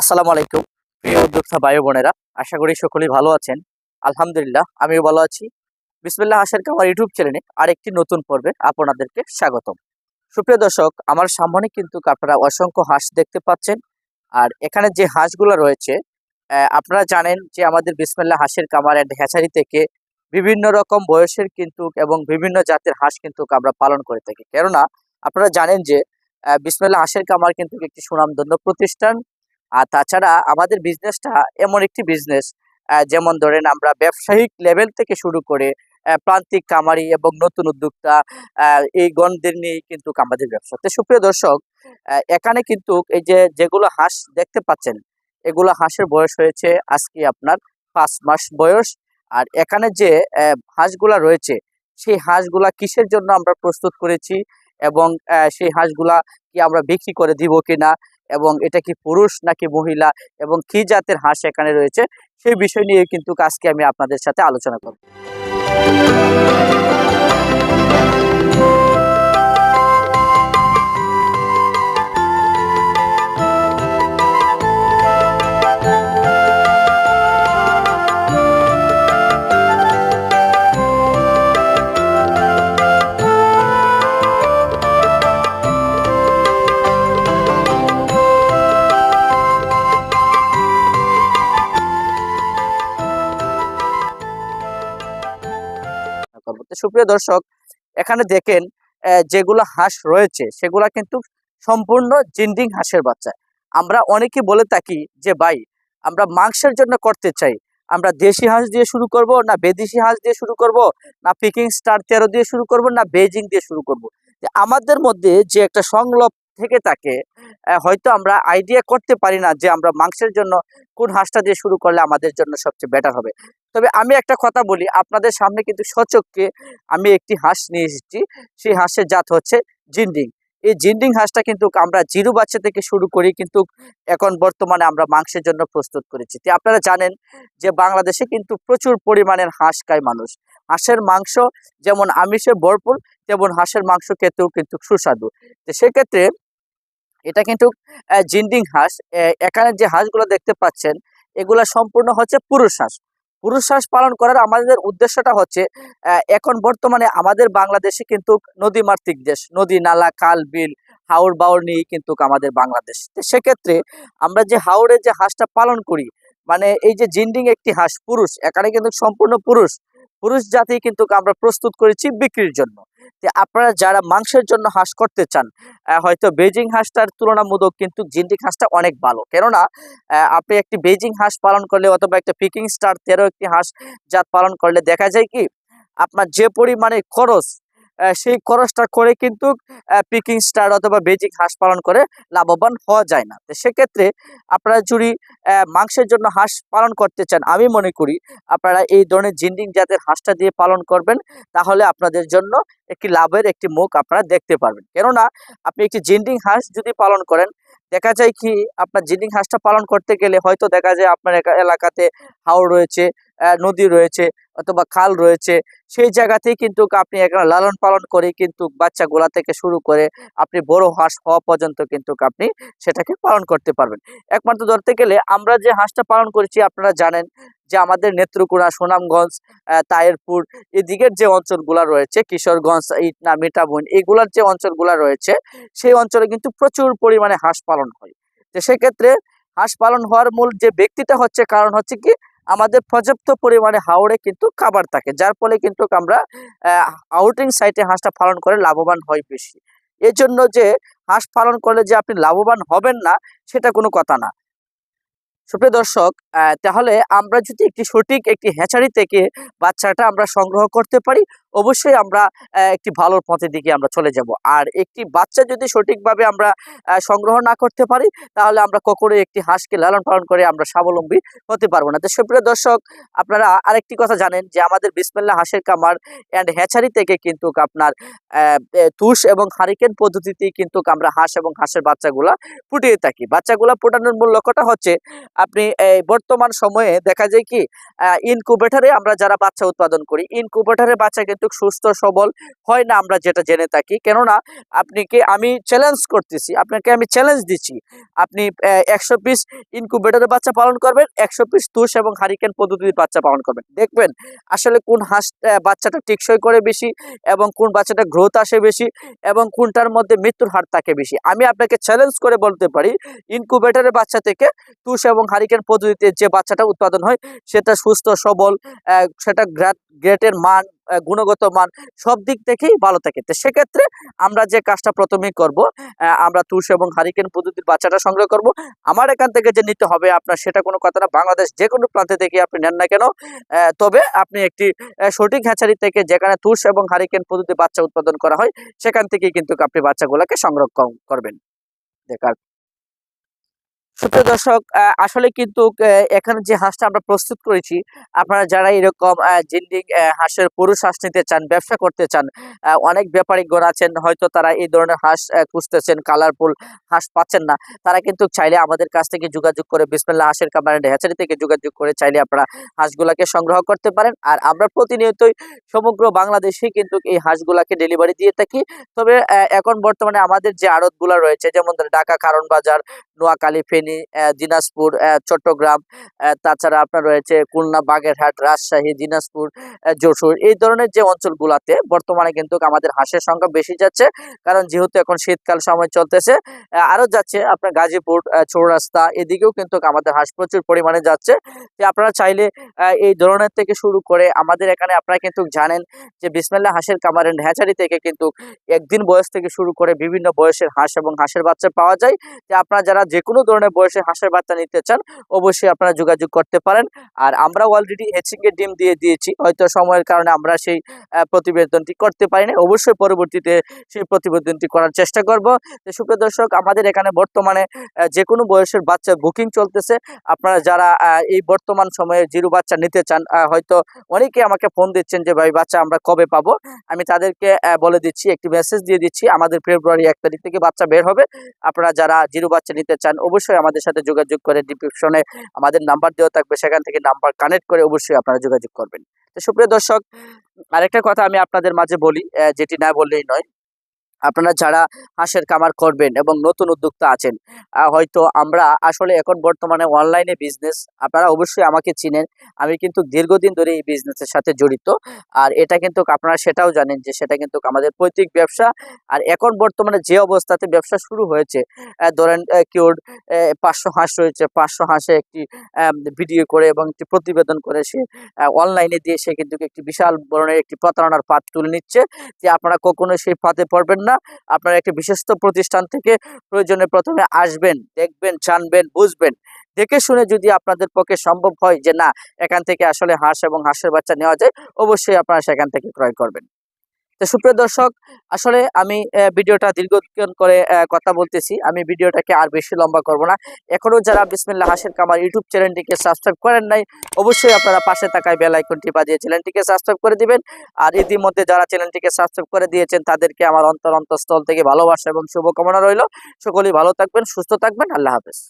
আসসালামু আলাইকুম প্রিয় উদ্যোক্তা ভাই বোনেরা। আশা করি সকলেই ভালো আছেন। আলহামদুলিল্লাহ আমিও ভালো আছি। বিসমিল্লাহ হাসের আমার ইউটিউব চ্যানেলে আরেকটি নতুন পর্বে আপনাদেরকে স্বাগতম। সুপ্রিয় দর্শক আমার সামনে কিন্তু আপনারা অসংখ্য হাঁস দেখতে পাচ্ছেন। আর এখানে যে হাঁসগুলো রয়েছে আপনারা জানেন যে আমাদের বিসমিল্লাহ হাঁসের কামার অ্যান্ড হ্যাচারি থেকে বিভিন্ন রকম বয়সের কিন্তু এবং বিভিন্ন জাতের হাঁস কিন্তু আমরা পালন করে থাকি। কেননা আপনারা জানেন যে আহ, বিসমিল্লাহ হাঁসের কামার কিন্তু একটি সুনামধন্য প্রতিষ্ঠান। আর তাছাড়া আমাদের বিজনেসটা এমন একটি বিজনেস যেমন ধরেন আমরা ব্যবসায়িক লেভেল থেকে শুরু করে প্রান্তিক কামারি এবং নতুন উদ্যোক্তা এই গণদের নিয়ে কিন্তু আমাদের ব্যবসা। তো সুপ্রিয় দর্শক এখানে কিন্তু এই যে যেগুলো হাঁস দেখতে পাচ্ছেন, এগুলো হাঁসের বয়স হয়েছে আজকে আপনার পাঁচ মাস বয়স। আর এখানে যে হাঁসগুলা রয়েছে, সেই হাঁসগুলা কিসের জন্য আমরা প্রস্তুত করেছি এবং সেই হাঁসগুলা কি আমরা বিক্রি করে দিব কিনা এবং এটা কি পুরুষ নাকি মহিলা এবং কি জাতের হাঁস এখানে রয়েছে, সেই বিষয় নিয়ে কিন্তু আজকে আমি আপনাদের সাথে আলোচনা করব। করব তো সুপ্রিয় দর্শক, এখানে দেখেন যেগুলো হাঁস রয়েছে, সেগুলা কিন্তু সম্পূর্ণ জিন্ডিং হাঁসের বাচ্চা। আমরা অনেকে বলে থাকি যে, ভাই, আমরা মাংসের জন্য করতে চাই। আমরা দেশি হাঁস দিয়ে শুরু করব না বেদেশি হাঁস দিয়ে শুরু করব, না পিকিং স্টার তেরো দিয়ে শুরু করব, না বেজিং দিয়ে শুরু করব। আমাদের মধ্যে যে একটা সংলাপ থেকে থাকে হয়তো আমরা আইডিয়া করতে পারি না যে আমরা মাংসের জন্য কোন হাঁসটা দিয়ে শুরু করলে আমাদের জন্য সবচেয়ে বেটার হবে। তবে আমি একটা কথা বলি, আপনাদের সামনে কিন্তু সচককে আমি একটি হাঁস নিয়ে এসেছি। সেই হাঁসের জাত হচ্ছে জিন্ডিং। এই জিন্ডিং হাঁসটা কিন্তু আমরা জিরো বাচ্চা থেকে শুরু করি, কিন্তু এখন বর্তমানে আমরা মাংসের জন্য প্রস্তুত করেছি। তো আপনারা জানেন যে বাংলাদেশে কিন্তু প্রচুর পরিমাণের হাঁস খায় মানুষ। হাঁসের মাংস যেমন আমিষে ভরপুর, তেমন হাঁসের মাংস খেতেও কিন্তু সুস্বাদু। তো সেক্ষেত্রে এটা কিন্তু জিন্ডিং হাঁস। এখানে যে হাঁসগুলো দেখতে পাচ্ছেন, এগুলা সম্পূর্ণ হচ্ছে পুরুষ হাঁস। পুরুষ হাঁস পালন করার আমাদের উদ্দেশ্যটা হচ্ছে এখন বর্তমানে আমাদের বাংলাদেশে কিন্তু নদীমাতৃক দেশ। নদী, নালা, খাল, বিল হাওড় বাউড় নিয়ে কিন্তু আমাদের বাংলাদেশ। সেক্ষেত্রে আমরা যে হাওড়ে যে হাঁসটা পালন করি মানে এই যে জিন্ডিং একটি হাঁস পুরুষ, এখানে কিন্তু সম্পূর্ণ পুরুষ। পুরুষ জাতি কিন্তু আমরা প্রস্তুত করেছি বিক্রির জন্য। আপনারা যারা মাংসের জন্য হাঁস করতে চান হয়তো বেজিং হাঁসটার তুলনামূলক কিন্তু জিন্ডিং হাঁসটা অনেক ভালো। কেননা আপনি একটি বেজিং হাঁস পালন করলে অথবা একটা পিকিং স্টার তেরো একটি হাঁস জাত পালন করলে দেখা যায় কি, আপনার যে পরিমাণে খরচ সেই খরচটা করে কিন্তু পিকিং স্টার অথবা বেজিং হাঁস পালন করে লাভবান হওয়া যায় না। তো সেক্ষেত্রে আপনারা যদি মাংসের জন্য হাঁস পালন করতে চান, আমি মনে করি আপনারা এই ধরনের জিন্ডিং জাতের হাঁসটা দিয়ে পালন করবেন, তাহলে আপনাদের জন্য একটি লাভের একটি মুখ আপনারা দেখতে পারবেন। কেননা আপনি একটি জিন্ডিং হাঁস যদি পালন করেন, দেখা যায় কি আপনার জিন্ডিং হাঁসটা পালন করতে গেলে হয়তো দেখা যায় আপনার এলাকাতে হাওড় রয়েছে নদী রয়েছে অথবা খাল রয়েছে, সেই জায়গাতেই কিন্তু আপনি এখানে লালন পালন করে কিন্তু বাচ্চাগুলা থেকে শুরু করে আপনি বড় হাঁস হওয়া পর্যন্ত কিন্তু আপনি সেটাকে পালন করতে পারবেন। একমাত্র ধরতে গেলে আমরা যে হাঁসটা পালন করেছি আপনারা জানেন যে আমাদের নেত্রকোনা, সুনামগঞ্জ তায়েরপুর এদিকের যে অঞ্চলগুলো রয়েছে, কিশোরগঞ্জ, ইটনা মিঠাবুন এগুলার যে অঞ্চলগুলো রয়েছে, সেই অঞ্চলে কিন্তু প্রচুর পরিমাণে হাঁস পালন হয়। তো সেক্ষেত্রে হাঁস পালন হওয়ার মূল যে ব্যক্তিটা হচ্ছে, কারণ হচ্ছে কি আমাদের পর্যাপ্ত পরিমাণে হাওড়ে কিন্তু খাবার থাকে। যার ফলে কিন্তু আমরা আউটিং সাইটে হাঁসটা পালন করে লাভবান হয় বেশি। এজন্য জন্য যে হাঁস পালন করলে যে আপনি লাভবান হবেন না, সেটা কোনো কথা না। সুপ্রিয় দর্শক তাহলে আমরা যদি একটি সঠিক একটি হ্যাচারি থেকে বাচ্চাটা আমরা সংগ্রহ করতে পারি, অবশ্যই আমরা একটি ভালো পথের দিকে আমরা চলে যাব। আর একটি বাচ্চা যদি সঠিকভাবে আমরা সংগ্রহ না করতে পারি, তাহলে আমরা কখনোই একটি হাঁসকে লালন পালন করে আমরা স্বাবলম্বী হতে পারব না। তো সুপ্রিয় দর্শক, আপনারা আরেকটি কথা জানেন যে আমাদের বিসমেল্লা হাঁসের কামার অ্যান্ড হ্যাচারি থেকে কিন্তু আপনার তুষ এবং হারিকেন পদ্ধতিতে কিন্তু আমরা হাঁস এবং হাঁসের বাচ্চাগুলা ফুটিয়ে থাকি। বাচ্চাগুলা ফোটানোর মূল লক্ষ্যটা হচ্ছে, আপনি, এই বর্তমান সময়ে দেখা যায় কি ইনকুবেটারে আমরা যারা বাচ্চা উৎপাদন করি ইনকুবেটারে বাচ্চা কিন্তু সুস্থ, সবল হয় না আমরা যেটা জেনে থাকি। কেননা, আপনি কি, আমি চ্যালেঞ্জ করতেছি, আপনাকে আমি চ্যালেঞ্জ দিচ্ছি। আপনি একশো পিস ইনকুবেটারের বাচ্চা পালন করবেন, একশো পিস তুষ এবং হারিকেন পদ্ধতির বাচ্চা পালন করবেন। দেখবেন, আসলে কোন হাঁস বাচ্চাটা টিকসই করে বেশি এবং কোন বাচ্চাটা গ্রোথ আসে বেশি এবং কোনটার মধ্যে মৃত্যুর হার থাকে বেশি। আমি আপনাকে চ্যালেঞ্জ করে বলতে পারি ইনকুবেটারের বাচ্চা থেকে তুষ এবং হারিকেন পদ্ধতিতে যে বাচ্চাটা উৎপাদন হয়, সেটা সুস্থ, সবল সেটা গ্রেট, গ্রেটের মান গুণগত মান সব দিক থেকেই ভালো থাকে। তো সেক্ষেত্রে আমরা যে কাজটা প্রথমেই করব আমরা তুষ এবং হারিকেন পদ্ধতির বাচ্চাটা সংগ্রহ করব। আমার এখান থেকে যে নিতে হবে আপনার সেটা কোনো কথা না, বাংলাদেশ যে কোনো প্রান্তে থেকে আপনি নেন না কেন তবে আপনি একটি সঠিক হ্যাচারি থেকে যেখানে তুষ এবং হারিকেন পদ্ধতি বাচ্চা উৎপাদন করা হয়, সেখান থেকে কিন্তু আপনি বাচ্চাগুলোকে সংরক্ষণ করবেন। দেখার সুপ্রিয় দর্শক আসলে কিন্তু এখানে যে হাঁসটা আমরা প্রস্তুত করেছি, আপনারা যারা এরকম জিন্ডিং হাঁসের পুরুষ হাঁস নিতে চান, ব্যবসা করতে চান অনেক ব্যাপারীগণ আছেন, হয়তো তারা এই ধরনের হাঁস খুঁজতেছেন, কালারফুল হাঁস পাচ্ছেন না। তারা কিন্তু চাইলে আমাদের কাছ থেকে যোগাযোগ করে বিসমিল্লা হাঁসের কামারের হ্যাচারি থেকে যোগাযোগ করে চাইলে আপনারা হাঁসগুলাকে সংগ্রহ করতে পারেন। আর আমরা প্রতিনিয়তই সমগ্র বাংলাদেশে কিন্তু এই হাঁসগুলাকে ডেলিভারি দিয়ে থাকি। তবে এখন বর্তমানে আমাদের যে আড়তগুলো রয়েছে, যেমন ঢাকা, কারণ বাজার, নোয়াখালী, ফেনী আহ, দিনাজপুর চট্টগ্রাম তাছাড়া আপনার রয়েছে খুলনা বাগেরহাট রাজশাহী দিনাজপুর যশোর এই ধরনের যে অঞ্চলগুলোতে বর্তমানে কিন্তু আমাদের হাঁসের সংখ্যা বেশি যাচ্ছে। কারণ যেহেতু এখন শীতকাল সময় চলতেছে আহ, আরও যাচ্ছে আপনার গাজীপুর চৌরাস্তা এদিকেও কিন্তু আমাদের হাঁস প্রচুর পরিমাণে যাচ্ছে। যে আপনারা চাইলে এই ধরনের থেকে শুরু করে আমাদের এখানে আপনারা কিন্তু জানেন যে বিসমিল্লা হাঁসের কামার এন্ড হ্যাচারি থেকে কিন্তু একদিন বয়স থেকে শুরু করে বিভিন্ন বয়সের হাঁস এবং হাঁসের বাচ্চা পাওয়া যায়। যে আপনারা যারা যে কোনো ধরনের বয়সে হাঁসের বাচ্চা নিতে চান, অবশ্যই আপনারা যোগাযোগ করতে পারেন। আর আমরা অলরেডি হেচিং এর ডিম দিয়ে দিয়েছি, হয়তো সময়ের কারণে আমরা সেই প্রতিবেদনটি করতে পারিনি। অবশ্যই পরবর্তীতে সেই প্রতিবেদনটি করার চেষ্টা করব। সুপ্রিয় দর্শক, আমাদের এখানে বর্তমানে যে কোনো বয়সের বাচ্চা বুকিং চলতেছে। আপনারা যারা এই বর্তমান সময়ে জিরো বাচ্চা নিতে চান হয়তো অনেকে আমাকে ফোন দিচ্ছেন যে, ভাই, বাচ্চা আমরা কবে পাবো? আমি তাদেরকে বলে দিচ্ছি, একটি মেসেজ দিয়ে দিচ্ছি। আমাদের ফেব্রুয়ারি এক তারিখ থেকে বাচ্চা বের হবে। আপনারা যারা জিরো বাচ্চা নিতে চান, অবশ্যই আমাদের সাথে যোগাযোগ করে ডিসক্রিপশনে আমাদের নাম্বার দেওয়া থাকবে, সেখান থেকে নাম্বার কানেক্ট করে অবশ্যই আপনারা যোগাযোগ করবেন। তো সুপ্রিয় দর্শক, আরেকটা কথা আমি আপনাদের মাঝে বলি যেটি না বললেই নয় আপনারা যারা হাঁসের কামার করবেন এবং নতুন উদ্যোক্তা আছেন হয়তো আমরা আসলে এখন বর্তমানে অনলাইনে বিজনেস আপনারা অবশ্যই আমাকে চিনেন। আমি কিন্তু দীর্ঘদিন ধরে এই বিজনেসের সাথে জড়িত। আর এটা কিন্তু আপনারা সেটাও জানেন যে সেটা কিন্তু আমাদের পৈতৃক ব্যবসা। আর এখন বর্তমানে যে অবস্থাতে ব্যবসা শুরু হয়েছে ধরেন আহ, কেউ পাঁচশো হাঁস রয়েছে পাঁচশো হাঁসে একটি ভিডিও করে এবং একটি প্রতিবেদন করে সে অনলাইনে দিয়ে সে কিন্তু একটি বিশাল ধরনের একটি প্রতারণার পাত তুলে নিচ্ছে যে আপনারা কখনো সেই পাতে পড়বেন না, আপনারা একটি বিশ্বস্ত প্রতিষ্ঠান থেকে প্রয়োজনে প্রথমে আসবেন, দেখবেন, জানবেন, বুঝবেন। দেখে শুনে যদি আপনাদের পক্ষে সম্ভব হয় যে না, এখান থেকে আসলে হাঁস এবং হাঁসের বাচ্চা নেওয়া যায়, অবশ্যই আপনারা সেখান থেকে ক্রয় করবেন। তো সুপ্রিয় দর্শক, আসলে আমি ভিডিওটা দীর্ঘক্ষণ করে কথা বলতেছি। আমি ভিডিওটাকে আর বেশি লম্বা করব না। এখনও যারা বিসমিল্লা হাসির কামার ইউটিউব চ্যানেলটিকে সাবস্ক্রাইব করেন নাই, অবশ্যই আপনারা পাশে থাকায় বেল আইকনটি বাজিয়ে চ্যানেলটিকে সাবস্ক্রাইব করে দিবেন। আর ইতিমধ্যে যারা চ্যানেলটিকে সাবস্ক্রাইব করে দিয়েছেন, তাদেরকে আমার অন্তর অন্তঃস্থল থেকে ভালোবাসা এবং শুভকামনা রইল। সকলেই ভালো থাকবেন, সুস্থ থাকবেন। আল্লাহ হাফেজ।